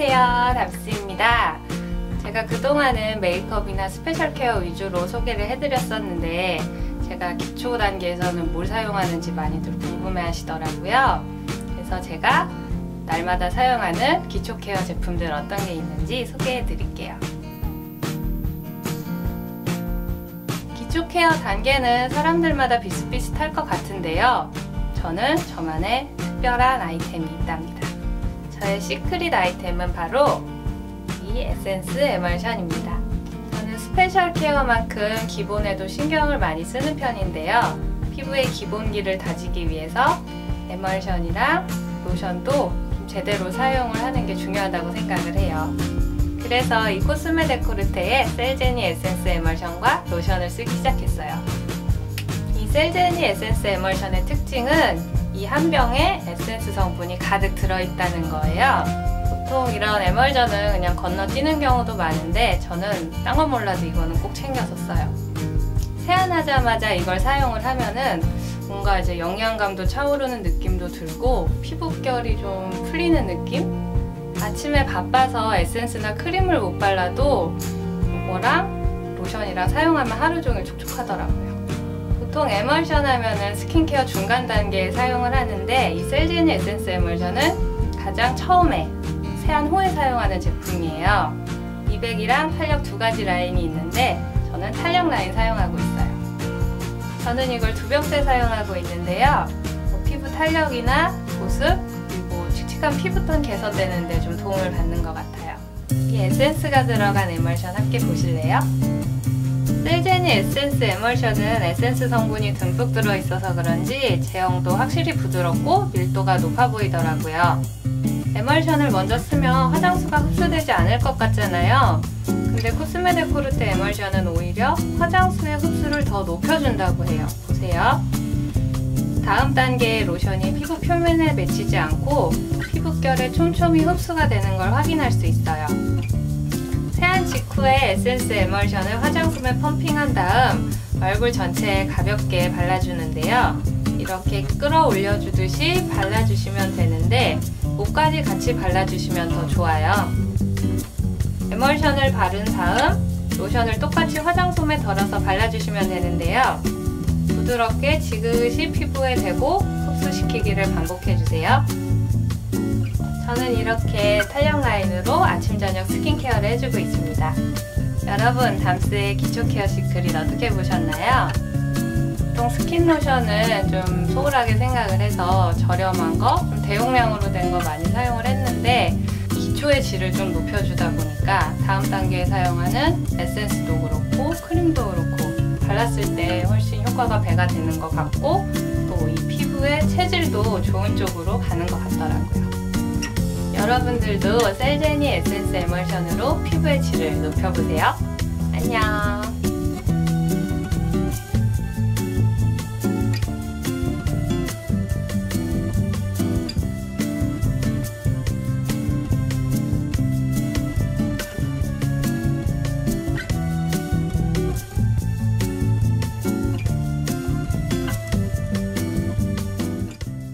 안녕하세요. 담스입니다. 제가 그동안은 메이크업이나 스페셜 케어 위주로 소개를 해드렸었는데 제가 기초 단계에서는 뭘 사용하는지 많이들 궁금해 하시더라고요. 그래서 제가 날마다 사용하는 기초 케어 제품들 어떤 게 있는지 소개해 드릴게요. 기초 케어 단계는 사람들마다 비슷비슷할 것 같은데요. 저는 저만의 특별한 아이템이 있답니다 저의 시크릿 아이템은 바로 이 에센스 에멀션입니다. 저는 스페셜 케어만큼 기본에도 신경을 많이 쓰는 편인데요. 피부의 기본기를 다지기 위해서 에멀션이랑 로션도 좀 제대로 사용을 하는 게 중요하다고 생각을 해요. 그래서 이 코스메 데코르테의 셀제니 에센스 에멀션과 로션을 쓰기 시작했어요. 이 셀제니 에센스 에멀션의 특징은 이 한 병에 에센스 성분이 가득 들어있다는 거예요. 보통 이런 에멀전은 그냥 건너뛰는 경우도 많은데 저는 딴 건 몰라도 이거는 꼭 챙겨서 써요. 세안하자마자 이걸 사용을 하면은 뭔가 이제 영양감도 차오르는 느낌도 들고 피부결이 좀 풀리는 느낌? 아침에 바빠서 에센스나 크림을 못 발라도 이거랑 로션이랑 사용하면 하루 종일 촉촉하더라고요. 보통 에멀션 하면은 스킨케어 중간 단계에 사용을 하는데 이 셀진 에센스 에멀션은 가장 처음에 세안 후에 사용하는 제품이에요. 미백이랑 탄력 두 가지 라인이 있는데 저는 탄력 라인 사용하고 있어요. 저는 이걸 두 병째 사용하고 있는데요. 뭐 피부 탄력이나 보습 그리고 칙칙한 피부톤 개선되는데 좀 도움을 받는 것 같아요. 이 에센스가 들어간 에멀션 함께 보실래요? 셀제니 에센스 에멀션은 에센스 성분이 듬뿍 들어있어서 그런지 제형도 확실히 부드럽고 밀도가 높아 보이더라고요. 에멀션을 먼저 쓰면 화장수가 흡수되지 않을 것 같잖아요. 근데 코스메 데코르테 에멀션은 오히려 화장수의 흡수를 더 높여준다고 해요. 보세요. 다음 단계의 로션이 피부 표면에 맺히지 않고 피부결에 촘촘히 흡수가 되는 걸 확인할 수 있어요. 세안 직후에 에센스 에멀션을 화장품에 펌핑한 다음 얼굴 전체에 가볍게 발라주는데요. 이렇게 끌어올려 주듯이 발라주시면 되는데 목까지 같이 발라주시면 더 좋아요. 에멀션을 바른 다음 로션을 똑같이 화장솜에 덜어서 발라주시면 되는데요. 부드럽게 지그시 피부에 대고 흡수시키기를 반복해주세요. 저는 이렇게 탄력 라인으로 아침 저녁 스킨케어를 해주고 있습니다. 여러분 담스의 기초 케어 시크릿 어떻게 보셨나요? 보통 스킨 로션은 좀 소홀하게 생각을 해서 저렴한 거, 좀 대용량으로 된 거 많이 사용을 했는데 기초의 질을 좀 높여주다 보니까 다음 단계에 사용하는 에센스도 그렇고 크림도 그렇고 발랐을 때 훨씬 효과가 배가 되는 것 같고 또 이 피부의 체질도 좋은 쪽으로 가는 것 같더라고요. 여러분들도 셀제니 에센스 에멀션으로 피부의 질을 높여보세요. 안녕!